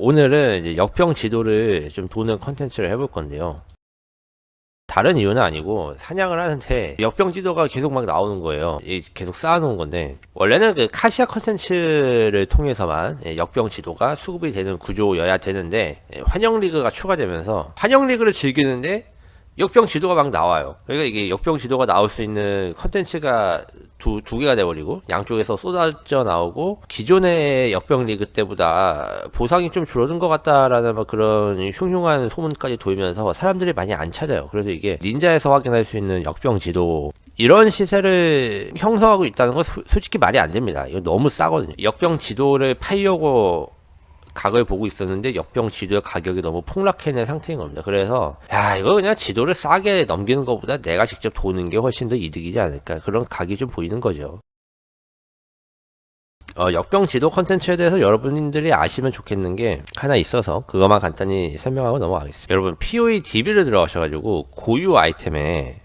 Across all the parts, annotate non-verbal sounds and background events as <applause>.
오늘은 이제 역병 지도를 좀 도는 컨텐츠를 해볼 건데요. 다른 이유는 아니고 사냥을 하는데 역병 지도가 계속 막 나오는 거예요. 이 계속 쌓아놓은 건데 원래는 그 카시아 컨텐츠를 통해서만 예, 역병 지도가 수급이 되는 구조여야 되는데 예, 환영 리그가 추가되면서 환영 리그를 즐기는데 역병 지도가 막 나와요. 그러니까 이게 역병 지도가 나올 수 있는 컨텐츠가 두, 두 개가 돼버리고 양쪽에서 쏟아져 나오고 기존의 역병 리그 때보다 보상이 좀 줄어든 것 같다라는 막 그런 흉흉한 소문까지 돌면서 사람들이 많이 안 찾아요. 그래서 이게 닌자에서 확인할 수 있는 역병 지도 이런 시세를 형성하고 있다는 건 소- 솔직히 말이 안 됩니다. 이거 너무 싸거든요. 역병 지도를 팔려고 각을 보고 있었는데 역병 지도의 가격이 너무 폭락해낸 상태인 겁니다. 그래서 야 이거 그냥 지도를 싸게 넘기는 것보다 내가 직접 도는 게 훨씬 더 이득이지 않을까 그런 각이 좀 보이는 거죠. 어, 역병 지도 컨텐츠에 대해서 여러분들이 아시면 좋겠는 게 하나 있어서 그것만 간단히 설명하고 넘어가겠습니다. 여러분 POE DB를 들어가셔가지고 고유 아이템에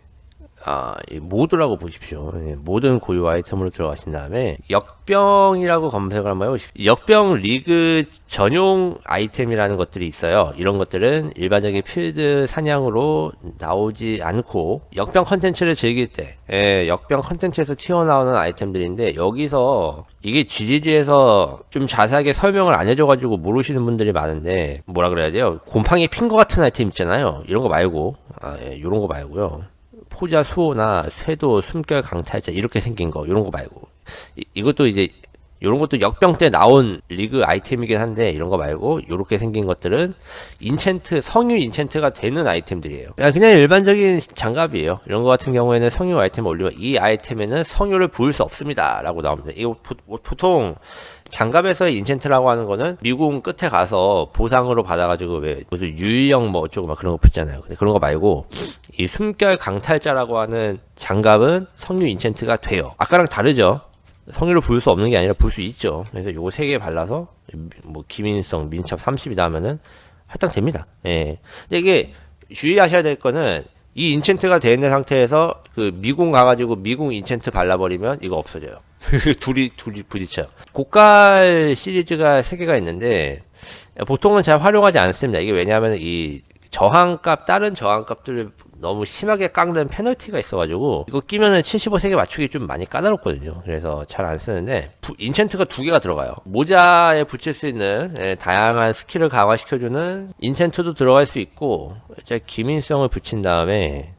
아, 이 모드라고 보십시오. 예, 모든 고유 아이템으로 들어가신 다음에 역병이라고 검색을 한번 해보십시오. 역병 리그 전용 아이템이라는 것들이 있어요. 이런 것들은 일반적인 필드 사냥으로 나오지 않고 역병 컨텐츠를 즐길 때 예, 역병 컨텐츠에서 튀어나오는 아이템들인데 여기서 이게 GGG에서 좀 자세하게 설명을 안 해줘가지고 모르시는 분들이 많은데 뭐라 그래야 돼요? 곰팡이 핀 거 같은 아이템 있잖아요. 이런 거 말고 아, 예, 이런 거 말고요. 포자 수호나 쇄도 숨결 강탈자 이렇게 생긴 거 이런 거 말고 이, 이것도 이제 이런 것도 역병 때 나온 리그 아이템이긴 한데 이런 거 말고 이렇게 생긴 것들은 인챈트 성유 인챈트가 되는 아이템들이에요. 그냥, 그냥 일반적인 장갑이에요. 이런 거 같은 경우에는 성유 아이템을 올리면 이 아이템에는 성유를 부을 수 없습니다 라고 나옵니다. 이거 보, 보통 장갑에서의 인챈트라고 하는 거는 미궁 끝에 가서 보상으로 받아가지고 왜 무슨 유일형 뭐 어쩌고 막 그런 거 붙잖아요. 근데 그런 거 말고 이 숨결 강탈자라고 하는 장갑은 성류 인챈트가 돼요. 아까랑 다르죠. 성유를 부을 수 없는 게 아니라 부을 수 있죠. 그래서 요거 세 개 발라서 뭐 기민성 민첩 30이다 하면은 할당됩니다. 예. 근데 이게 주의하셔야 될 거는 이 인챈트가 돼 있는 상태에서 그 미궁 가가지고 미궁 인챈트 발라버리면 이거 없어져요. <laughs> 둘이 둘이 부딪혀. 고깔 시리즈가 세 개가 있는데 보통은 잘 활용하지 않습니다. 이게 왜냐하면 이 저항값 다른 저항값들을 너무 심하게 깎는 페널티가 있어가지고 이거 끼면은 75세개 맞추기 좀 많이 까다롭거든요. 그래서 잘 안 쓰는데 부- 인챈트가 두 개가 들어가요. 모자에 붙일 수 있는 예, 다양한 스킬을 강화시켜주는 인챈트도 들어갈 수 있고 이제 기민성을 붙인 다음에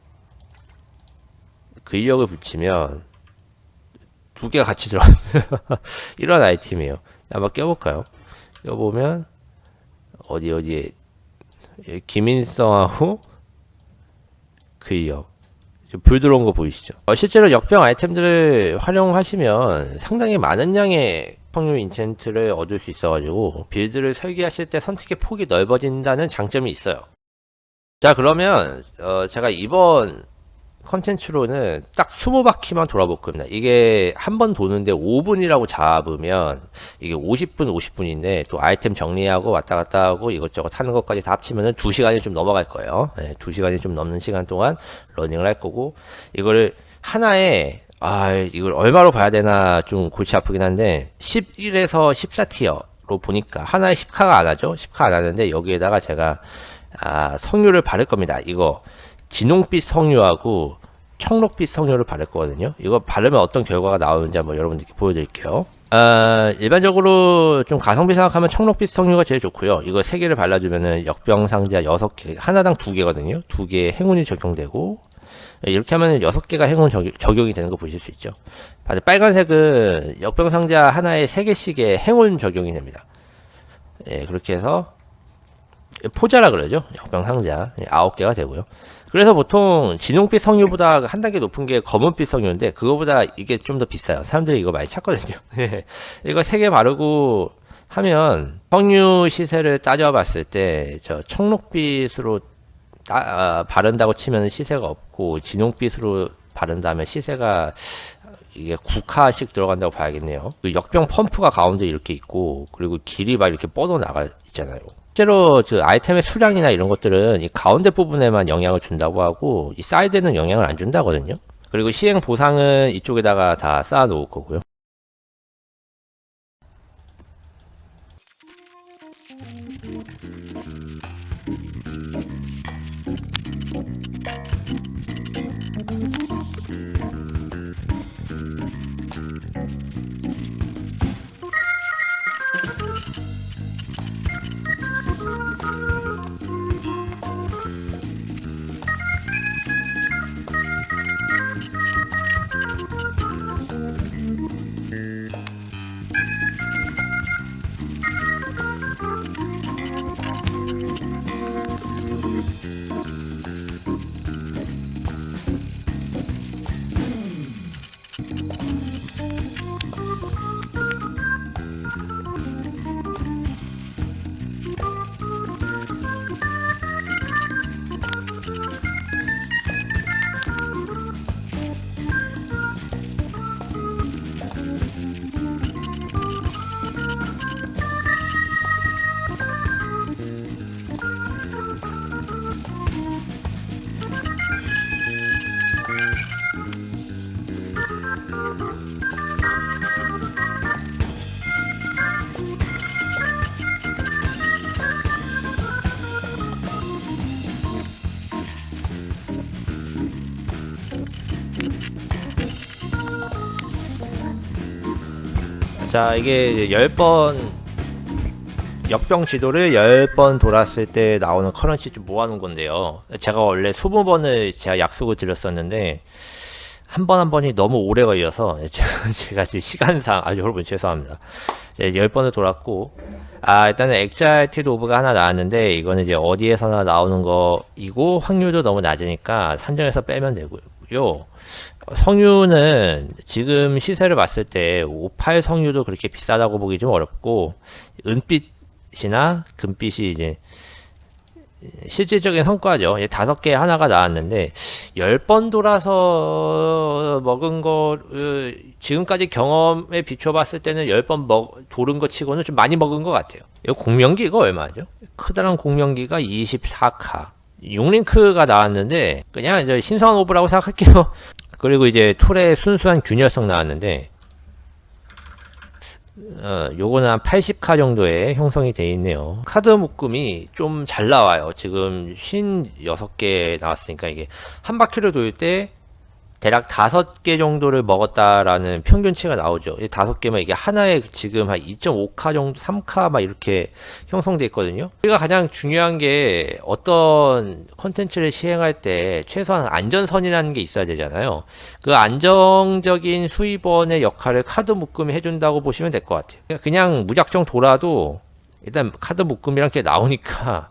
근력을 붙이면 두 개가 같이 들어가 <laughs> 이런 아이템이에요. 한번 껴볼까요? 껴보면 어디 어디에 예, 기민성하고 지금 불 들어온 거 보이시죠? 어, 실제로 역병 아이템들을 활용하시면 상당히 많은 양의 확률 인챈트를 얻을 수 있어가지고 빌드를 설계하실 때 선택의 폭이 넓어진다는 장점이 있어요. 자 그러면 어, 제가 이번 컨텐츠로는 딱 20바퀴만 돌아볼 겁니다. 이게 한 번 도는데 5분이라고 잡으면 이게 50분, 50분인데 또 아이템 정리하고 왔다 갔다 하고 이것저것 하는 것까지 다 합치면은 2시간이 좀 넘어갈 거예요. 네, 2시간이 좀 넘는 시간 동안 러닝을 할 거고 이거를 하나에 아, 이걸 얼마로 봐야 되나 좀 골치 아프긴 한데 11에서 14티어로 보니까 하나에 10카가 안 하죠. 10카 안 하는데 여기에다가 제가 아, 석류를 바를 겁니다. 이거 진홍빛 석류하고 청록빛 석류를 바를 거거든요. 이거 바르면 어떤 결과가 나오는지 한번 여러분들께 보여드릴게요. 아, 일반적으로 좀 가성비 생각하면 청록빛 석류가 제일 좋고요. 이거 세 개를 발라주면은 역병 상자 여섯 개, 하나당 두 개거든요. 두 개의 행운이 적용되고 이렇게 하면 여섯 개가 행운 적용, 적용 이 되는 거 보실 수 있죠. 빨간색은 역병 상자 하나에 세 개씩의 행운 적용이 됩니다. 예, 그렇게 해서 포자라 그러죠. 역병 상자 예, 아홉 개가 되고요. 그래서 보통 진홍빛 석유보다 한 단계 높은 게 검은빛 석유인데 그거보다 이게 좀 더 비싸요. 사람들이 이거 많이 찾거든요. <laughs> 예. 이거 세 개 바르고 하면 석유 시세를 따져봤을 때 저 청록빛으로 따, 아, 바른다고 치면 시세가 없고 진홍빛으로 바른 다음에 시세가 이게 9카씩 들어간다고 봐야겠네요. 그 역병 펌프가 가운데 이렇게 있고 그리고 길이 막 이렇게 뻗어 나가 있잖아요. 실제로 그 아이템의 수량이나 이런 것들은 이 가운데 부분에만 영향을 준다고 하고 이 사이드는 영향을 안 준다거든요. 그리고 시행 보상은 이쪽에다가 다 쌓아 놓을 거고요. 자 이게 10번 역병 지도를 10번 돌았을 때 나오는 커런시 좀 모아놓은 건데요. 제가 원래 20번을 제가 약속을 드렸었는데 한번한 번이 너무 오래 걸려서 <laughs> 제가 지금 시간상 아 여러분 죄송합니다. 이제 10번을 돌았고 아 일단은 엑자이티드 오브가 하나 나왔는데 이거는 이제 어디에서나 나오는 거이고 확률도 너무 낮으니까 산정해서 빼면 되고요 성유는 지금 시세를 봤을 때 58 성유도 그렇게 비싸다고 보기 좀 어렵고 은빛이나 금빛이 이제 실질적인 성과죠. 다섯 개 하나가 나왔는데 열 번 돌아서 먹은 거를 지금까지 경험에 비춰봤을 때는 열 번 먹 도른 거 치고는 좀 많이 먹은 것 같아요. 이거 공명기 이거 얼마죠? 크다란 공명기가 24카. 6링크가 나왔는데 그냥 이제 신성한 오브라고 생각할게요. 그리고 이제 툴의 순수한 균열성 나왔는데 어, 요거는 한 80카 정도의 형성이 돼 있네요. 카드 묶음이 좀 잘 나와요. 지금 56개 나왔으니까 이게 한 바퀴를 돌 때 대략 5개 정도를 먹었다라는 평균치가 나오죠. 이 5개면 이게 하나에 지금 한 2.5카 정도, 3카 막 이렇게 형성돼 있거든요. 우리가 가장 중요한 게 어떤 컨텐츠를 시행할 때 최소한 안전선이라는 게 있어야 되잖아요. 그 안정적인 수입원의 역할을 카드 묶음이 해준다고 보시면 될 것 같아요. 그냥 무작정 돌아도 일단 카드 묶음이란 게 나오니까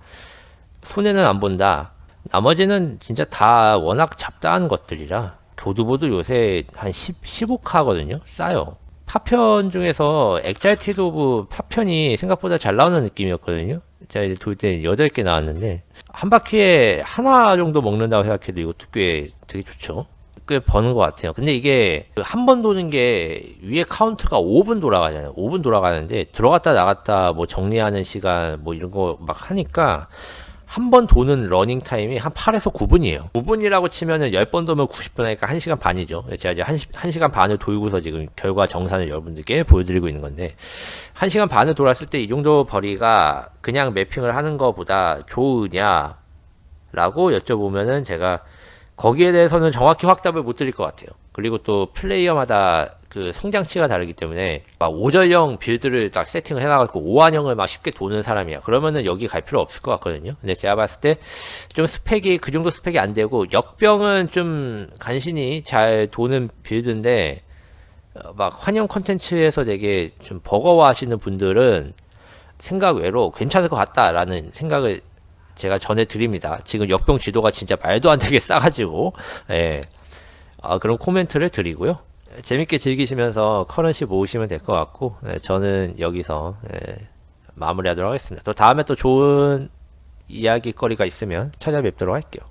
손해는 안 본다. 나머지는 진짜 다 워낙 잡다한 것들이라 교두보도 요새 한 10, 15카거든요. 싸요. 파편 중에서 엑잘티드 오브 파편이 생각보다 잘 나오는 느낌이었거든요. 제가 이제 돌 때 8개 나왔는데 한 바퀴에 하나 정도 먹는다고 생각해도 이것도 꽤 되게 좋죠. 꽤 버는 것 같아요. 근데 이게 한 번 도는 게 위에 카운트가 5분 돌아가잖아요. 5분 돌아가는데 들어갔다 나갔다 뭐 정리하는 시간 뭐 이런 거 막 하니까 한 번 도는 러닝 타임이 한 8에서 9분이에요. 9분이라고 치면은 10번 도면 90분 하니까 1시간 반이죠. 제가 이제 1, 시간 반을 돌고서 지금 결과 정산을 여러분들께 보여드리고 있는 건데 1시간 반을 돌았을 때 이 정도 거리가 그냥 매핑을 하는 것보다 좋으냐 라고 여쭤보면은 제가 거기에 대해서는 정확히 확답을 못 드릴 것 같아요. 그리고 또 플레이어마다 그 성장치가 다르기 때문에 막 5전형 빌드를 딱 세팅을 해놔갖고 5환형을 막 쉽게 도는 사람이야. 그러면은 여기 갈 필요 없을 것 같거든요. 근데 제가 봤을 때 좀 스펙이 그 정도 스펙이 안 되고 역병은 좀 간신히 잘 도는 빌드인데 어, 막 환영 컨텐츠에서 되게 좀 버거워하시는 분들은 생각 외로 괜찮을 것 같다라는 생각을 제가 전해드립니다. 지금 역병 지도가 진짜 말도 안 되게 싸가지고 예. 아, 그런 코멘트를 드리고요. 재밌게 즐기시면서 커런시 모으시면 될 것 같고 예, 저는 여기서 예, 마무리하도록 하겠습니다. 또 다음에 또 좋은 이야기거리가 있으면 찾아뵙도록 할게요.